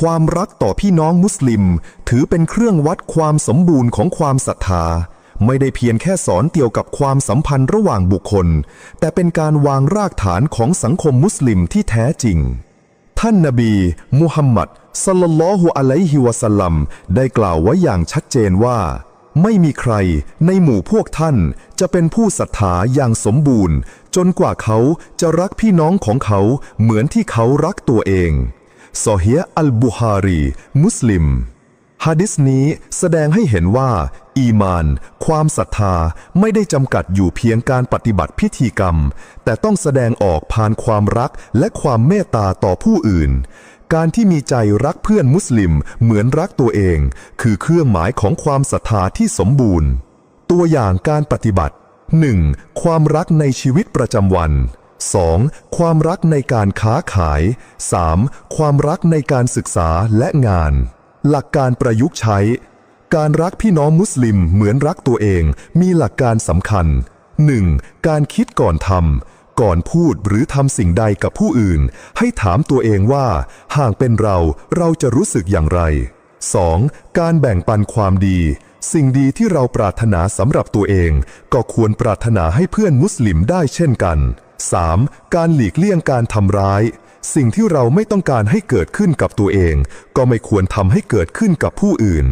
ความรักต่อพี่น้องมุสลิม ถือเป็นเครื่องวัดความสมบูรณ์ของความศรัทธา ไม่ได้เพียงแค่สอนเกี่ยวกับความสัมพันธ์ระหว่างบุคคล แต่เป็นการวางรากฐานของสังคมมุสลิมที่แท้จริง ท่านนบีมุฮัมมัดสลลัลลอฮุอะลัยฮิวะสัลลัมได้กล่าวไว้อย่างชัดเจนว่า ไม่มีใครในหมู่พวกท่านจะเป็นผู้ศรัทธาอย่างสมบูรณ์ จนกว่าเขาจะรักพี่น้องของเขาเหมือนที่เขารักตัวเอง ซอเฮียอัลบุฮารี มุสลิมฮะดิษนี้แสดงให้เห็นว่า อีมาน ความศรัทธาไม่ได้จำกัดอยู่เพียงการปฏิบัติพิธีกรรม แต่ต้องแสดงออกผ่านความรักและความเมตตาต่อผู้อื่น การที่มีใจรักเพื่อนมุสลิมเหมือนรักตัวเอง คือเครื่องหมายของความศรัทธาที่สมบูรณ์ ตัวอย่างการปฏิบัติ 1. ความรักในชีวิตประจำวัน 2. ความรักในการค้าขาย 3. ความรักในการศึกษาและงาน หลักการประยุกต์ใช้ การรักพี่น้องมุสลิมเหมือนรักตัวเองมีหลักการสำคัญ 1. การคิดก่อนทำก่อนพูดหรือทำสิ่งใดกับผู้อื่น ให้ถามตัวเองว่า หากเป็นเราเราจะรู้สึกอย่างไร 2. การแบ่งปันความดี สิ่งดีที่เราปรารถนาสำหรับตัวเอง ก็ควรปรารถนาให้เพื่อนมุสลิมได้เช่นกัน 3. การหลีกเลี่ยงการทำร้าย สิ่งที่เราไม่ต้องการให้เกิดขึ้นกับตัวเอง ก็ไม่ควรทำให้เกิดขึ้นกับผู้อื่น